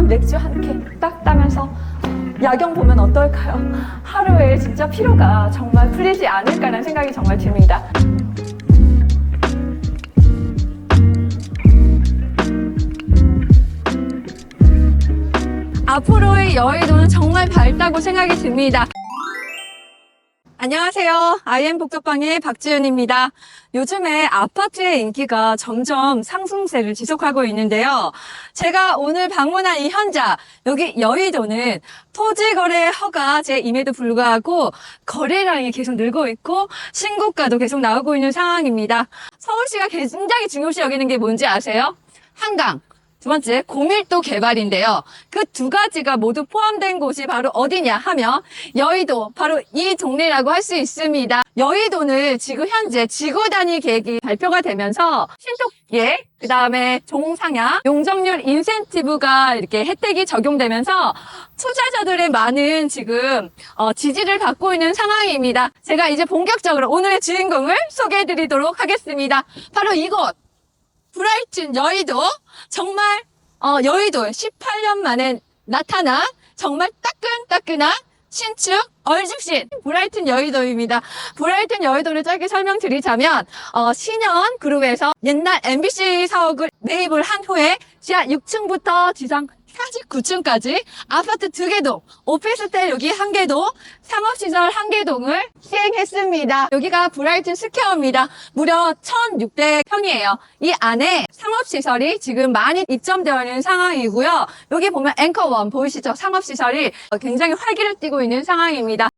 시원한 맥주 한 캔 딱 따면서 야경 보면 어떨까요? 하루에 진짜 피로가 정말 풀리지 않을까라는 생각이 정말 듭니다. 앞으로의 여의도는 정말 밝다고 생각이 듭니다. 안녕하세요. IM 복덕방의 박지윤입니다. 요즘에 아파트의 인기가 점점 상승세를 지속하고 있는데요. 제가 오늘 방문한 이 현장, 여기 여의도는 토지 거래 허가 제임에도 불구하고 거래량이 계속 늘고 있고 신고가도 계속 나오고 있는 상황입니다. 서울시가 굉장히 중요시 여기는 게 뭔지 아세요? 한강. 두 번째, 고밀도 개발인데요. 그 두 가지가 모두 포함된 곳이 바로 어디냐 하면 여의도, 바로 이 동네라고 할 수 있습니다. 여의도는 지금 현재 지구 단위 계획이 발표가 되면서 신속예, 그 다음에 종상향, 용적률 인센티브가 이렇게 혜택이 적용되면서 투자자들의 많은 지금 어, 지지를 받고 있는 상황입니다. 제가 이제 본격적으로 오늘의 주인공을 소개해 드리도록 하겠습니다. 바로 이곳! 브라이튼 여의도 정말 어, 여의도에 18년 만에 나타난 정말 따끈따끈한 신축 얼죽신 브라이튼 여의도입니다. 브라이튼 여의도를 짧게 설명드리자면 어, 신현 그룹에서 옛날 MBC 사옥을 매입을 한 후에 지하 6층부터 지상 49층까지 아파트 두 개동, 오피스텔 여기 한 개동, 상업시설 한 개동을 시행했습니다. 여기가 브라이튼 스퀘어입니다. 무려 1,600평이에요. 이 안에 상업시설이 지금 많이 입점되어 있는 상황이고요. 여기 보면 앵커원 보이시죠? 상업시설이 굉장히 활기를 띠고 있는 상황입니다.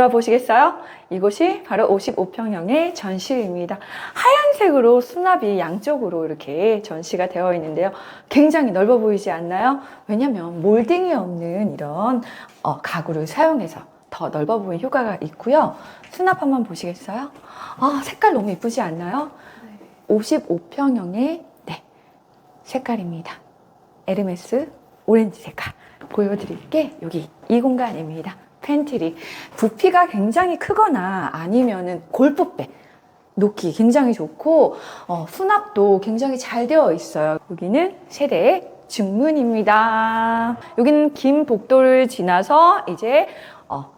들어와 보시겠어요? 이곳이 바로 55평형의 전시입니다. 하얀색으로 수납이 양쪽으로 이렇게 전시가 되어 있는데요. 굉장히 넓어 보이지 않나요? 왜냐면 몰딩이 없는 이런 어, 가구를 사용해서 더 넓어 보이는 효과가 있고요. 수납 한번 보시겠어요? 아, 색깔 너무 이쁘지 않나요? 55평형의 네, 색깔입니다. 에르메스 오렌지 색깔 보여드릴 게 여기 이 공간입니다. 팬트리 부피가 굉장히 크거나 아니면은 골프백 놓기 굉장히 좋고 어, 수납도 굉장히 잘 되어 있어요. 여기는 세대 중문입니다. 여기는 긴 복도를 지나서 이제 어,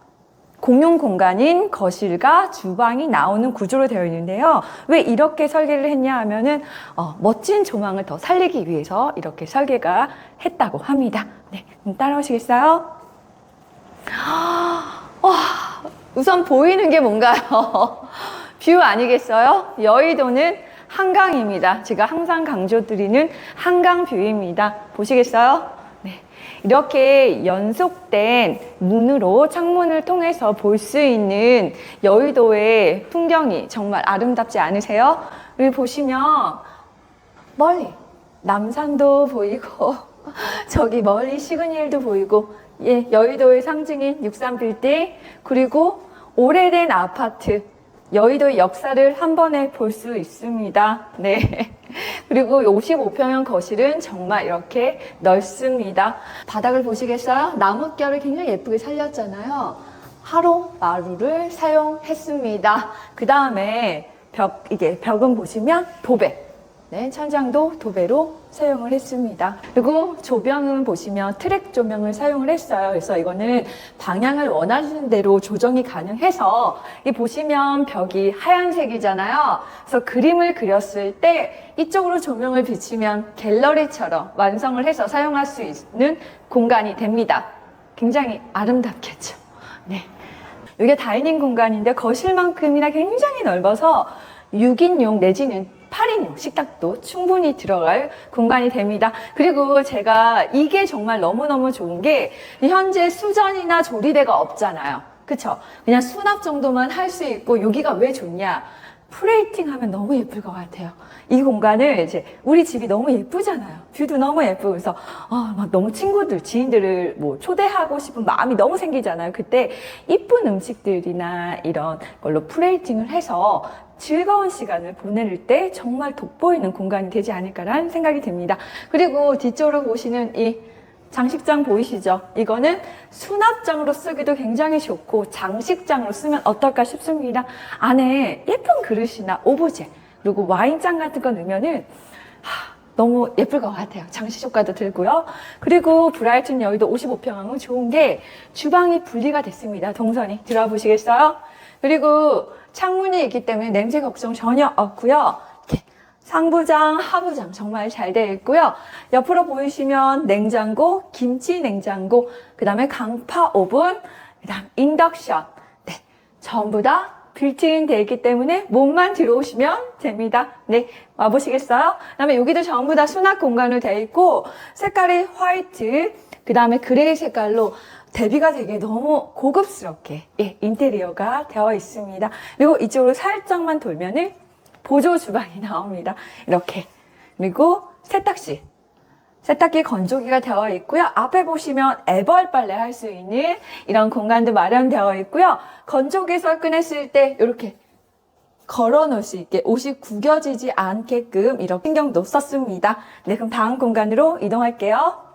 공용 공간인 거실과 주방이 나오는 구조로 되어 있는데요. 왜 이렇게 설계를 했냐 하면은 어, 멋진 조망을 더 살리기 위해서 이렇게 설계가 했다고 합니다. 네, 따라오시겠어요? 와, 우선 보이는 게 뭔가요? 뷰 아니겠어요? 여의도는 한강입니다. 제가 항상 강조드리는 한강 뷰입니다. 보시겠어요? 네. 이렇게 연속된 문으로 창문을 통해서 볼 수 있는 여의도의 풍경이 정말 아름답지 않으세요? 여기 보시면 멀리 남산도 보이고 저기 멀리 시그닐도 보이고 예, 여의도의 상징인 63빌딩 그리고 오래된 아파트 여의도의 역사를 한 번에 볼 수 있습니다. 네. 그리고 55평형 거실은 정말 이렇게 넓습니다. 바닥을 보시겠어요? 나뭇결을 굉장히 예쁘게 살렸잖아요. 하로 마루를 사용했습니다. 그 다음에 벽, 이게 벽은 보시면 도배. 네, 천장도 도배로 사용을 했습니다. 그리고 조명은 보시면 트랙 조명을 사용을 했어요. 그래서 이거는 방향을 원하시는 대로 조정이 가능해서 이 보시면 벽이 하얀색이잖아요. 그래서 그림을 그렸을 때 이쪽으로 조명을 비치면 갤러리처럼 완성을 해서 사용할 수 있는 공간이 됩니다. 굉장히 아름답겠죠. 네. 이게 다이닝 공간인데 거실만큼이나 굉장히 넓어서 6인용 내지는 8인용 식탁도 충분히 들어갈 공간이 됩니다. 그리고 제가 이게 정말 너무너무 좋은 게 현재 수전이나 조리대가 없잖아요. 그쵸? 그냥 수납 정도만 할 수 있고 여기가 왜 좋냐? 프레이팅 하면 너무 예쁠 것 같아요. 이 공간을 이제 우리 집이 너무 예쁘잖아요. 뷰도 너무 예쁘고 그래서 아, 막 너무 친구들, 지인들을 뭐 초대하고 싶은 마음이 너무 생기잖아요. 그때 이쁜 음식들이나 이런 걸로 프레이팅을 해서 즐거운 시간을 보낼 때 정말 돋보이는 공간이 되지 않을까라는 생각이 듭니다. 그리고 뒤쪽으로 보시는 이 장식장 보이시죠? 이거는 수납장으로 쓰기도 굉장히 좋고 장식장으로 쓰면 어떨까 싶습니다. 안에 예쁜 그릇이나 오브제 그리고 와인잔 같은 거 넣으면은 하, 너무 예쁠 것 같아요. 장식 효과도 들고요. 그리고 브라이튼 여의도 55평형은 좋은 게 주방이 분리가 됐습니다. 동선이 들어보시겠어요? 그리고 창문이 있기 때문에 냄새 걱정 전혀 없고요. 상부장, 하부장 정말 잘 되어 있고요. 옆으로 보이시면 냉장고, 김치 냉장고, 그 다음에 강파 오븐, 그 다음 인덕션. 네. 전부 다 빌트인 되어 있기 때문에 몸만 들어오시면 됩니다. 네. 와보시겠어요? 그 다음에 여기도 전부 다 수납 공간으로 되어 있고, 색깔이 화이트, 그 다음에 그레이 색깔로 대비가 되게 너무 고급스럽게 예, 인테리어가 되어 있습니다. 그리고 이쪽으로 살짝만 돌면은 보조 주방이 나옵니다. 이렇게. 그리고 세탁실. 세탁기 건조기가 되어 있고요. 앞에 보시면 애벌 빨래 할 수 있는 이런 공간도 마련되어 있고요. 건조기에서 꺼냈을 때 이렇게 걸어 놓을 수 있게 옷이 구겨지지 않게끔 이렇게 신경도 썼습니다. 네, 그럼 다음 공간으로 이동할게요.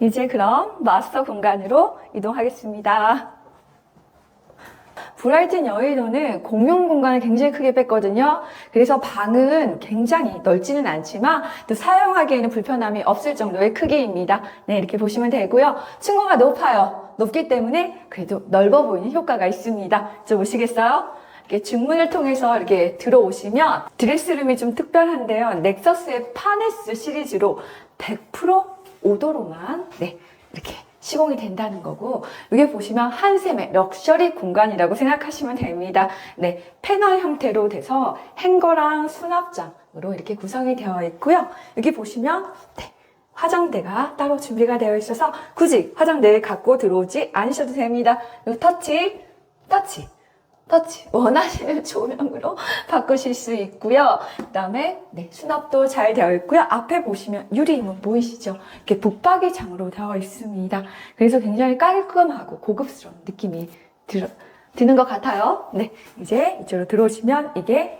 이제 그럼 마스터 공간으로 이동하겠습니다. 브라이튼 여의도는 공용 공간을 굉장히 크게 뺐거든요. 그래서 방은 굉장히 넓지는 않지만 또 사용하기에는 불편함이 없을 정도의 크기입니다. 네, 이렇게 보시면 되고요. 층고가 높아요. 높기 때문에 그래도 넓어 보이는 효과가 있습니다. 저 보시겠어요? 이렇게 중문을 통해서 이렇게 들어오시면 드레스룸이 좀 특별한데요. 넥서스의 파네스 시리즈로 100% 오도로만 네, 이렇게 시공이 된다는 거고 이게 보시면 한샘의 럭셔리 공간이라고 생각하시면 됩니다. 네, 패널 형태로 돼서 행거랑 수납장으로 이렇게 구성이 되어 있고요. 여기 보시면 네, 화장대가 따로 준비가 되어 있어서 굳이 화장대 갖고 들어오지 않으셔도 됩니다. 이 터치, 터치. 터치 원하시는 조명으로 바꾸실 수 있고요. 그다음에 네, 수납도 잘 되어 있고요. 앞에 보시면 유리문 보이시죠? 이렇게 붙박이 장으로 되어 있습니다. 그래서 굉장히 깔끔하고 고급스러운 느낌이 들, 드는 것 같아요. 네, 이제 이쪽으로 들어오시면 이게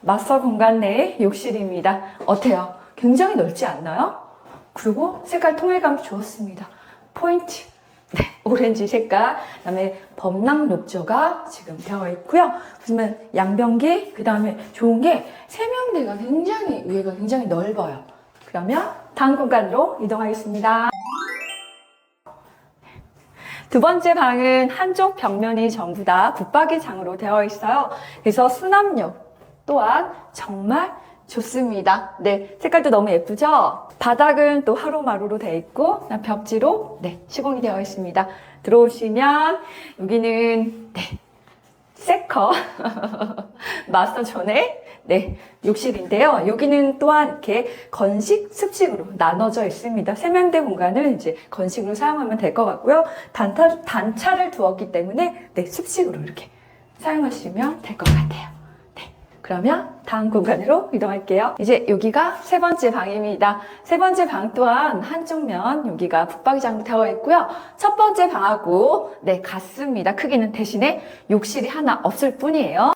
마스터 공간 내의 욕실입니다. 어때요? 굉장히 넓지 않나요? 그리고 색깔 통일감 좋았습니다. 포인트. 네, 오렌지 색깔, 그 다음에 범랑 녹조가 지금 되어 있고요. 보시면 양변기, 그 다음에 좋은 게 세면대가 굉장히, 위에가 굉장히 넓어요. 그러면 다음 공간으로 이동하겠습니다. 두 번째 방은 한쪽 벽면이 전부 다 붙박이 장으로 되어 있어요. 그래서 수납력 또한 정말 좋습니다. 네, 색깔도 너무 예쁘죠? 바닥은 또 하루마루로 되어 있고 벽지로 네, 시공이 되어 있습니다. 들어오시면 여기는 네, 세커 마스터 존의 네, 욕실인데요. 여기는 또한 이렇게 건식, 습식으로 나눠져 있습니다. 세면대 공간을 이제 건식으로 사용하면 될 것 같고요. 단타, 단차를 두었기 때문에 네, 습식으로 이렇게 사용하시면 될 것 같아요. 네, 그러면 다음 공간으로 이동할게요. 이제 여기가 세 번째 방입니다. 세 번째 방 또한 한쪽 면 여기가 붙박이장으로 되어 있고요. 첫 번째 방하고 네 같습니다. 크기는 대신에 욕실이 하나 없을 뿐이에요.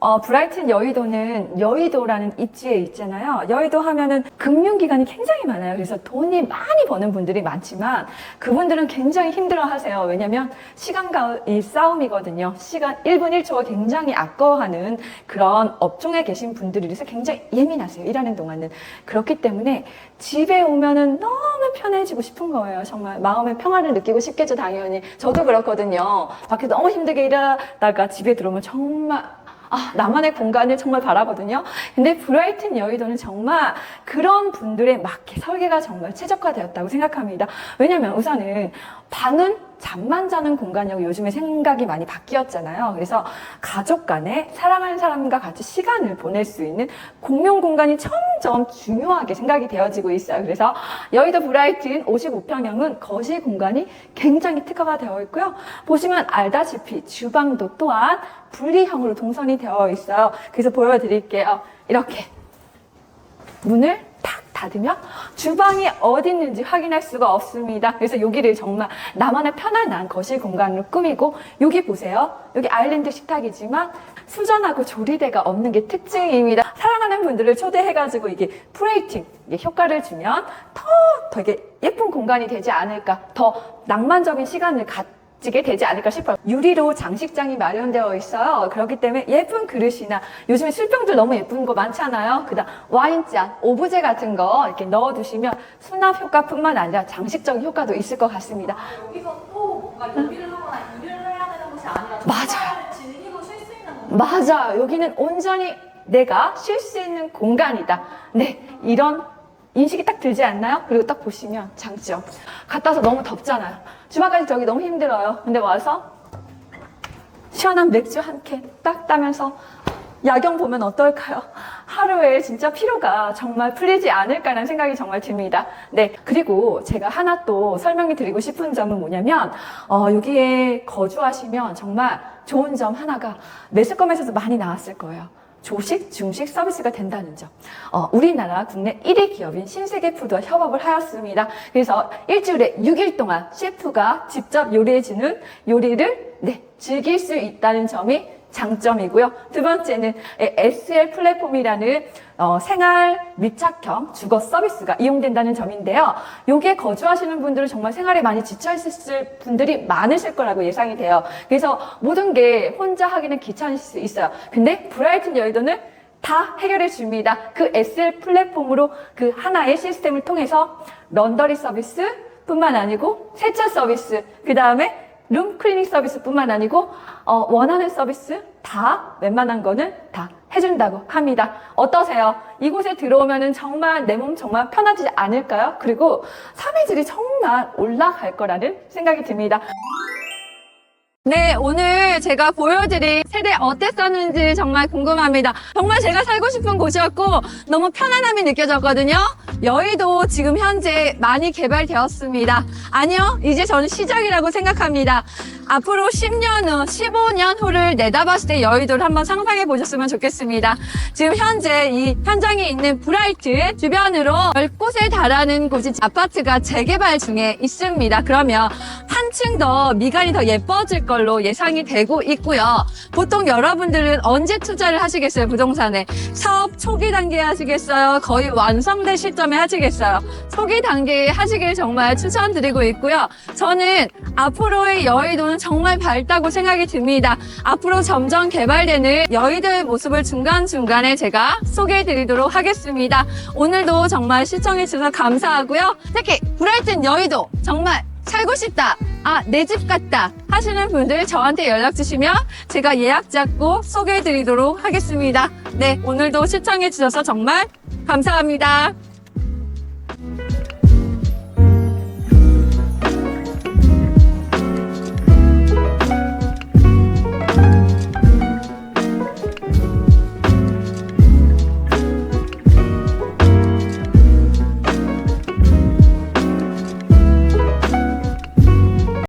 어, 브라이튼 여의도는 여의도라는 입지에 있잖아요. 여의도 하면은 금융기관이 굉장히 많아요. 그래서 돈이 많이 버는 분들이 많지만 그분들은 굉장히 힘들어 하세요. 왜냐면 시간과의 싸움이거든요. 시간 1분 1초가 굉장히 아까워하는 그런 업종에 계신 분들이라서 굉장히 예민하세요. 일하는 동안은. 그렇기 때문에 집에 오면은 너무 편해지고 싶은 거예요. 정말 마음의 평화를 느끼고 싶겠죠, 당연히. 저도 그렇거든요. 밖에 너무 힘들게 일하다가 집에 들어오면 정말 아, 나만의 공간을 정말 바라거든요. 근데 브라이튼 여의도는 정말 그런 분들에 맞게 설계가 정말 최적화되었다고 생각합니다. 왜냐면 우선은 방은 잠만 자는 공간이라고 요즘에 생각이 많이 바뀌었잖아요. 그래서 가족 간에 사랑하는 사람과 같이 시간을 보낼 수 있는 공용 공간이 점점 중요하게 생각이 되어지고 있어요. 그래서 여의도 브라이튼 55평형은 거실 공간이 굉장히 특화가 되어 있고요. 보시면 알다시피 주방도 또한 분리형으로 동선이 되어 있어요. 그래서 보여드릴게요. 이렇게 문을 탁 닫으면 주방이 어디 있는지 확인할 수가 없습니다. 그래서 여기를 정말 나만의 편안한 거실 공간으로 꾸미고 여기 보세요. 여기 아일랜드 식탁이지만 수전하고 조리대가 없는 게 특징입니다. 사랑하는 분들을 초대해가지고 이게 프레이팅 이게 효과를 주면 더 되게 예쁜 공간이 되지 않을까, 더 낭만적인 시간을 갖 지게 되지 않을까 싶어요. 유리로 장식장이 마련되어 있어요. 그렇기 때문에 예쁜 그릇이나 요즘에 술병들 너무 예쁜 거 많잖아요. 그다음 와인잔, 오브제 같은 거 이렇게 넣어 두시면 수납 효과뿐만 아니라 장식적인 효과도 있을 것 같습니다. 여기서 또 뭔가 요리를 하거나 일을 해야 되는 곳이 아니라 맞아요. 즐기고 쉴 수 있는 곳. 맞아. 여기는 온전히 내가 쉴 수 있는 공간이다. 네. 이런 인식이 딱 들지 않나요? 그리고 딱 보시면 장점. 갔다 와서 너무 덥잖아요. 주말까지 저기 너무 힘들어요. 근데 와서 시원한 맥주 한 캔 딱 따면서 야경 보면 어떨까요? 하루에 진짜 피로가 정말 풀리지 않을까라는 생각이 정말 듭니다. 네. 그리고 제가 하나 또 설명해 드리고 싶은 점은 뭐냐면, 어, 여기에 거주하시면 정말 좋은 점 하나가 매스컴에서도 많이 나왔을 거예요. 조식, 중식 서비스가 된다는 점. 어, 우리나라 국내 1위 기업인 신세계 푸드와 협업을 하였습니다. 그래서 일주일에 6일 동안 셰프가 직접 요리해주는 요리를 네, 즐길 수 있다는 점이 장점이고요. 두 번째는 SL 플랫폼이라는 어, 생활 밀착형 주거 서비스가 이용된다는 점인데요. 여기에 거주하시는 분들은 정말 생활에 많이 지쳐있을 분들이 많으실 거라고 예상이 돼요. 그래서 모든 게 혼자 하기는 귀찮을 수 있어요. 근데 브라이튼 여의도는 다 해결해 줍니다. 그 SL 플랫폼으로 그 하나의 시스템을 통해서 런더리 서비스 뿐만 아니고 세차 서비스, 그 다음에 룸 클리닝 서비스뿐만 아니고 어, 원하는 서비스 다 웬만한 거는 다 해준다고 합니다. 어떠세요? 이곳에 들어오면은 정말 내 몸 정말 편하지 않을까요? 그리고 삶의 질이 정말 올라갈 거라는 생각이 듭니다. 네, 오늘 제가 보여드린 세대 어땠었는지 정말 궁금합니다. 정말 제가 살고 싶은 곳이었고 너무 편안함이 느껴졌거든요. 여의도 지금 현재 많이 개발되었습니다. 아니요, 이제 저는 시작이라고 생각합니다. 앞으로 10년 후, 15년 후를 내다봤을 때 여의도를 한번 상상해 보셨으면 좋겠습니다. 지금 현재 이 현장에 있는 브라이트 주변으로 10곳에 달하는 곳이 아파트가 재개발 중에 있습니다. 그러면 한층 더 미간이 더 예뻐질 걸로 예상이 되고 있고요. 보통 여러분들은 언제 투자를 하시겠어요, 부동산에? 사업 초기 단계에 하시겠어요? 거의 완성된 시점에 하시겠어요? 초기 단계에 하시길 정말 추천드리고 있고요. 저는 앞으로의 여의도는 정말 밝다고 생각이 듭니다. 앞으로 점점 개발되는 여의도의 모습을 중간중간에 제가 소개해 드리도록 하겠습니다. 오늘도 정말 시청해 주셔서 감사하고요. 특히 브라이튼 여의도 정말 살고 싶다. 아, 내 집 같다. 하시는 분들 저한테 연락 주시면 제가 예약 잡고 소개해 드리도록 하겠습니다. 네, 오늘도 시청해 주셔서 정말 감사합니다.